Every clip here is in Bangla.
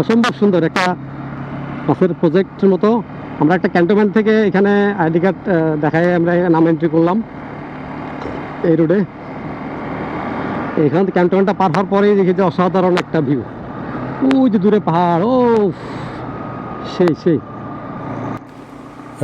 অসম্ভব সুন্দর একটা বাসের প্রজেক্টের মতো। আমরা একটা ক্যান্টনমেন্ট থেকে এখানে আইডি কার্ড দেখায় আমরা নাম এন্ট্রি করলাম এই রোডে এখান থেকে ক্যান্টনমেন্টটা পার হওয়ার পরেই দেখি যে অসাধারণ একটা ভিউ ওই যে দূরে পাহাড় ও সেই সেই।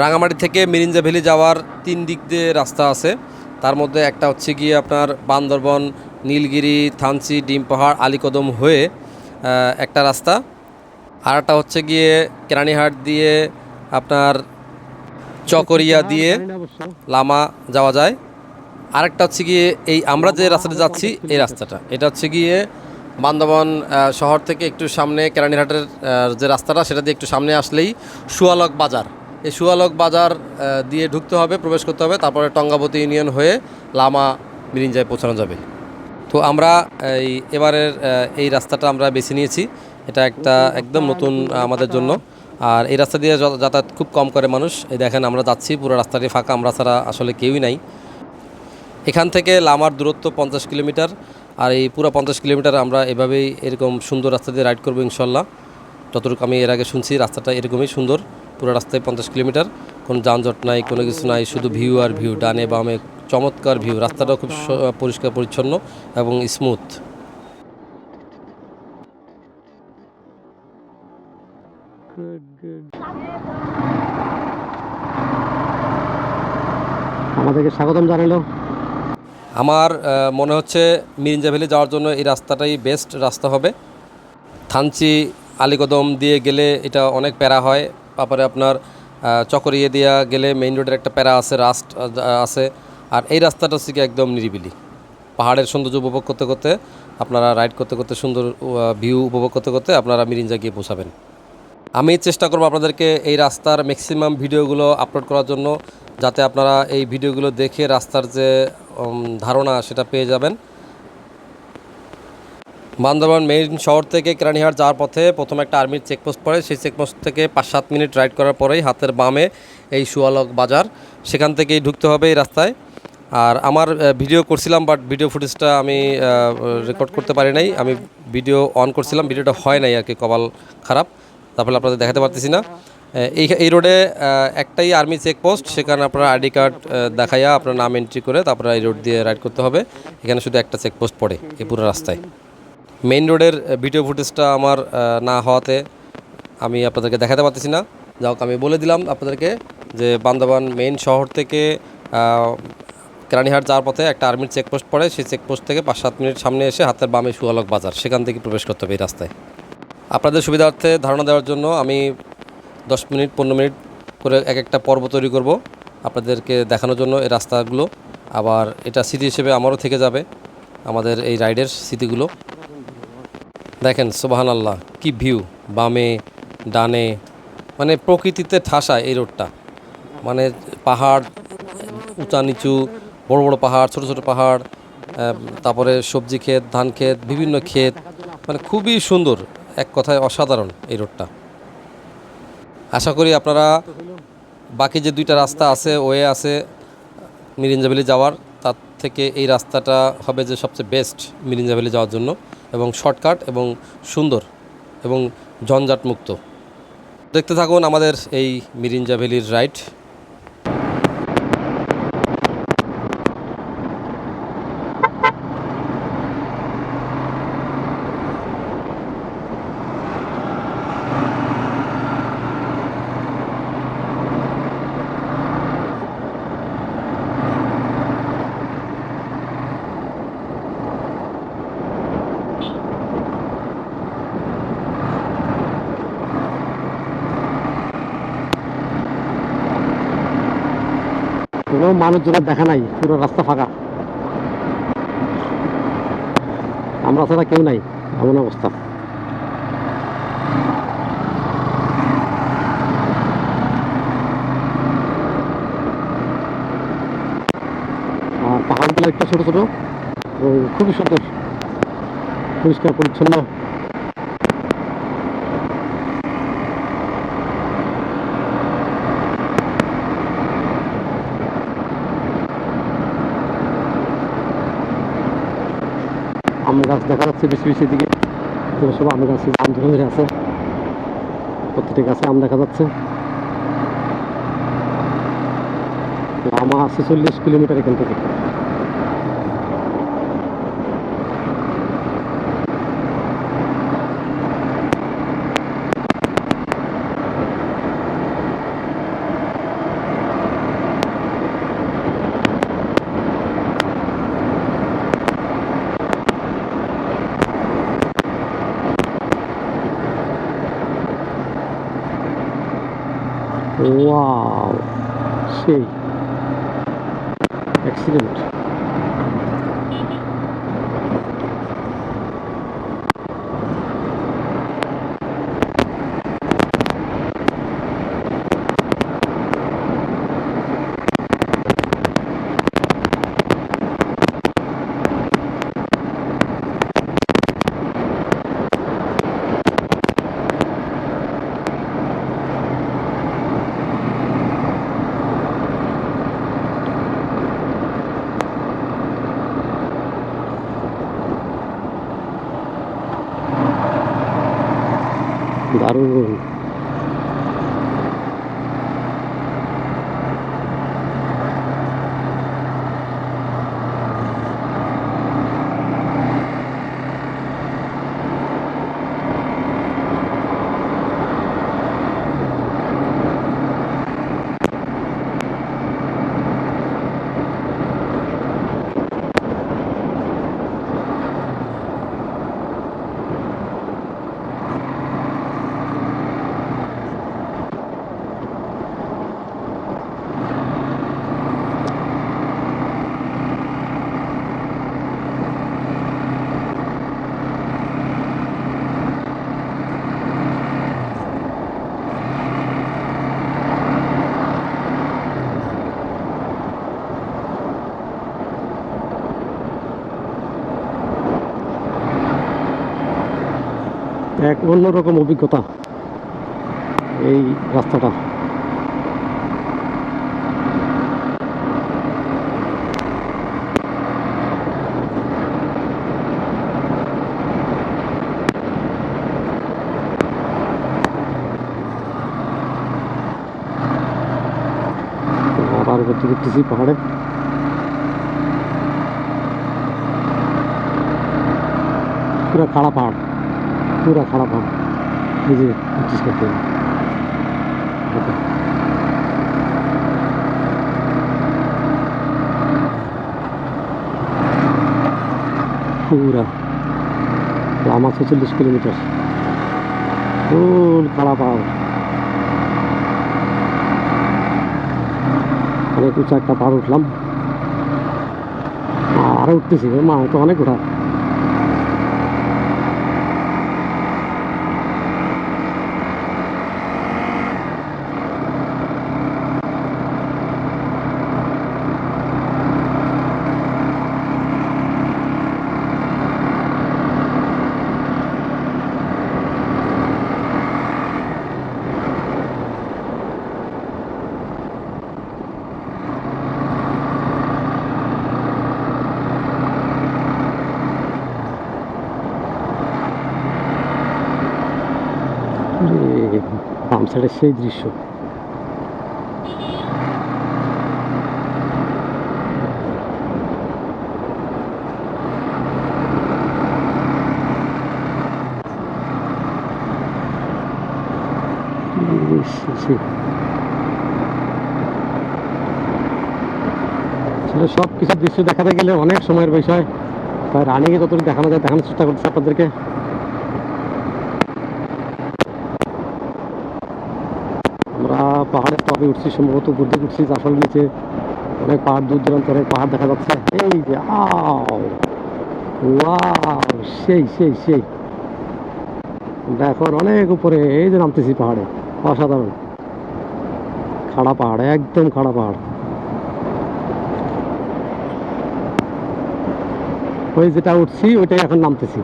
রাঙামাটি থেকে মিরিঞ্জা ভ্যালি যাওয়ার তিন দিক দিয়ে রাস্তা আছে। তার মধ্যে একটা হচ্ছে গিয়ে আপনার বান্দরবন, নীলগিরি, থানচি, ডিম পাহাড়, আলীকদম হয়ে একটা রাস্তা। আর একটা হচ্ছে গিয়ে কেরানীহাট দিয়ে আপনার চকরিয়া দিয়ে লামা যাওয়া যায়। আরেকটা হচ্ছে গিয়ে এই আমরা যে রাস্তাটা যাচ্ছি এই রাস্তাটা। এটা হচ্ছে গিয়ে বান্দরবন আহ, শহর থেকে একটু সামনে কেরানীহাটের যে রাস্তাটা সেটা দিয়ে একটু সামনে আসলেই সুয়ালক বাজার। এই সুয়ালক বাজার দিয়ে ঢুকতে হবে প্রবেশ করতে হবে তারপরে টঙ্গাবতী ইউনিয়ন হয়ে লামা মিরিঞ্জায় পৌঁছানো যাবে। তো আমরা এই এবারের এই রাস্তাটা আমরা বেছে নিয়েছি। এটা একটা একদম নতুন আমাদের জন্য। আর এই রাস্তা দিয়ে যাতায়াত খুব কম করে মানুষ। এই দেখেন আমরা যাচ্ছি, পুরো রাস্তাটি ফাঁকা, আমরা ছাড়া আসলে কেউই নাই। এখান থেকে লামার দূরত্ব পঞ্চাশ কিলোমিটার। আর এই পুরো পঞ্চাশ কিলোমিটার আমরা এভাবেই এরকম সুন্দর রাস্তা দিয়ে রাইড করব ইনশাল্লাহ। যতটুকু আমি এর আগে শুনছি, রাস্তাটা এরকমই সুন্দর। পুরো রাস্তায় পঞ্চাশ কিলোমিটার। কোনো যানজট নাই, কোনো কিছু নাই, শুধু ভিউ আর ভিউ, ডানে বামে চমৎকার ভিউ। রাস্তাটাও খুব পরিষ্কার পরিচ্ছন্ন এবং স্মুথ আমাদেরকে স্বাগতম জানালো। আমার মনে হচ্ছে মিরিঞ্জা ভ্যালি যাওয়ার জন্য এই রাস্তাটাই বেস্ট রাস্তা হবে। থানচি, আলীকদম দিয়ে গেলে এটা অনেক প্যারা হয়। তারপরে আপনার চকরিয়ে দিয়া গেলে মেইন রোডের একটা প্যারা আছে, রাস্ট আছে। আর এই রাস্তাটা হচ্ছে একদম নিরিবিলি। পাহাড়ের সৌন্দর্য উপভোগ করতে করতে, আপনারা রাইড করতে করতে সুন্দর ভিউ উপভোগ করতে করতে আপনারা মিরিঞ্জা গিয়ে পৌঁছাবেন। আমি চেষ্টা করব আপনাদেরকে এই রাস্তার ম্যাক্সিমাম ভিডিওগুলো আপলোড করার জন্য, যাতে আপনারা এই ভিডিওগুলো দেখে রাস্তার যে ধারণা সেটা পেয়ে যাবেন। বান্দরবান মেইন শহর থেকে কেরানীহাট যাওয়ার পথে প্রথম একটা আর্মির চেকপোস্ট পড়ে। সেই চেকপোস্ট থেকে পাঁচ সাত মিনিট রাইড করার পরেই হাতের বামে এই সুয়ালক বাজার, সেখান থেকেই ঢুকতে হবে এই রাস্তায়। আর আমার ভিডিও করছিলাম বাট ভিডিও ফুটেজটা আমি রেকর্ড করতে পারি নাই। আমি ভিডিও অন করছিলাম ভিডিওটা হয় নাই আর কি, কপাল খারাপ। তারপরে আপনাদের দেখাতে পারতেছি না। এই এই রোডে একটাই আর্মি চেকপোস্ট সেখানে আপনার আইডি কার্ড দেখাইয়া আপনার নাম এন্ট্রি করে তারপরে এই রোড দিয়ে রাইড করতে হবে। এখানে শুধু একটা চেকপোস্ট পড়ে, এই পুরো রাস্তায়। মেইন রোডের ভিডিও ফুটেজটা আমার না হওয়াতে আমি আপনাদেরকে দেখাতে পারতেছি না। যাক আমি বলে দিলাম আপনাদেরকে যে বান্দরবান মেইন শহর থেকে কেরানীহাট যাওয়ার পথে একটা আর্মির চেকপোস্ট পড়ে। সেই চেকপোস্ট থেকে পাঁচ সাত মিনিট সামনে এসে হাতের বামে সুয়ালক বাজার, সেখান থেকে প্রবেশ করতে হবে এই রাস্তায়। আপনাদের সুবিধার্থে ধারণা দেওয়ার জন্য আমি দশ মিনিট, পনেরো মিনিট করে এক একটা পর্ব তৈরি করব আপনাদেরকে দেখানোর জন্য এই রাস্তাগুলো। আবার এটা স্মৃতি হিসেবে আমারও থেকে যাবে আমাদের এই রাইডের স্মৃতিগুলো। দেখেন সোবাহান আল্লাহ কি ভিউ বামে, ডানে মানে প্রকৃতিতে ঠাসা এই রোডটা। মানে পাহাড় উঁচা নিচু, বড় বড় পাহাড়, ছোট ছোট পাহাড় তারপরে সবজি ক্ষেত, ধান ক্ষেত, বিভিন্ন ক্ষেত মানে খুবই সুন্দর। এক কথায় অসাধারণ এই রোডটা। আশা করি আপনারা বাকি যে দুইটা রাস্তা আছে, ওয়ে আছে মিরিঞ্জাভ্যালি যাওয়ার, তার থেকে এই রাস্তাটা হবে যে সবচেয়ে বেস্ট মিরিঞ্জাভ্যালি যাওয়ার জন্য এবং শর্টকাট এবং সুন্দর এবং ঝঞ্ঝাট মুক্ত দেখতে থাকুন আমাদের এই মিরিঞ্জা ভ্যালির রাইড কোনো মানুষজনের দেখা নাই, পুরো রাস্তা ফাঁকা। আমরা ছাড়া কেউ নাই, এমন অবস্থা। পাহাড়গুলো একটা ছোট ছোট খুবই সুন্দর, পরিষ্কার, পরিচ্ছন্ন। আম গাছ দেখা যাচ্ছে বেশি বেশি দিকে। সব আমের গাছ আম ধরে আছে, প্রত্যেকটি গাছে আম দেখা যাচ্ছে। লামা ছেচল্লিশ কিলোমিটার এখান থেকে ওয়াও সেই দারুণ এক অন্যরকম অভিজ্ঞতা এই রাস্তাটা। পাহাড়ে। পুরা খাড়া পাহাড়। पूरा खड़ा था मुझे चीज करते हैं देखो। पूरा লামা ছেচল্লিশ কিলোমিটার ফুল খাড়া পাহাড় অনেক উঁচু একটা পাহাড় উঠলাম আরও উঠতেছি মা তো অনেক ওঠা সাইডের সেই দৃশ্য। সব কিছু দৃশ্য দেখাতে গেলে অনেক সময়ের বিষয়। তাই রানিংয়ে যতটুকু দেখানো যায় দেখানোর চেষ্টা করছি আপনাদেরকে আমরা টপে উঠছি, সম্ভবত উপর দিকে উঠছি আসলে নিচে অনেক পাহাড় দূর দূরান্ত অনেক পাহাড় দেখা যাচ্ছে। এই যে, আও সেই সেই সেই। আমরা এখন অনেক উপরে, এই যে নামতেছি পাহাড়ে, অসাধারণ। খাড়া পাহাড়, একদম খাড়া পাহাড়। ওই যেটা উঠছি, ওইটাই এখন নামতেছি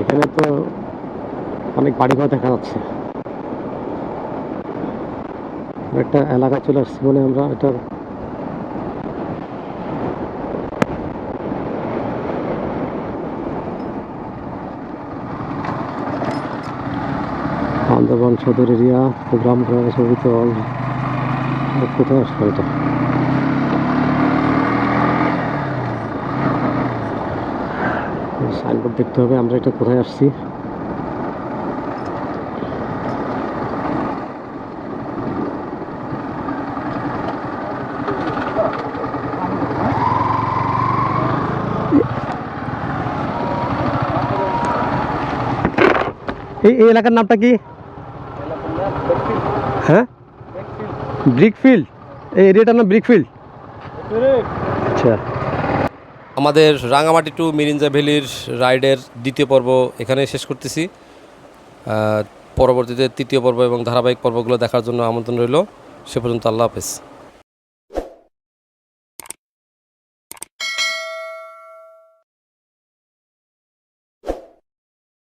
এখানে তো অনেক বাড়িঘর দেখা যাচ্ছে। একটা এলাকা চলে আসছি বলে আমরা এটা আন্দামান সদর এরিয়া, প্রোগ্রাম সবই তো কোথায় আসলো এটা? সাইনবোর্ড দেখতে হবে আমরা এটা কোথায় আসছি। এই এলাকার নামটা কি? হ্যাঁ? ব্রিকফিল্ড। এই এরিয়াটার নাম ব্রিকফিল্ড। আচ্ছা। আমাদের রাঙামাটি টু মিরিঞ্জা ভ্যালির রাইডের দ্বিতীয় পর্ব এখানে শেষ করতেছি। পরবর্তীতে তৃতীয় পর্ব এবং ধারাবাহিক পর্বগুলো দেখার জন্য আমন্ত্রণ রইল। সে পর্যন্ত আল্লাহ হাফেজ।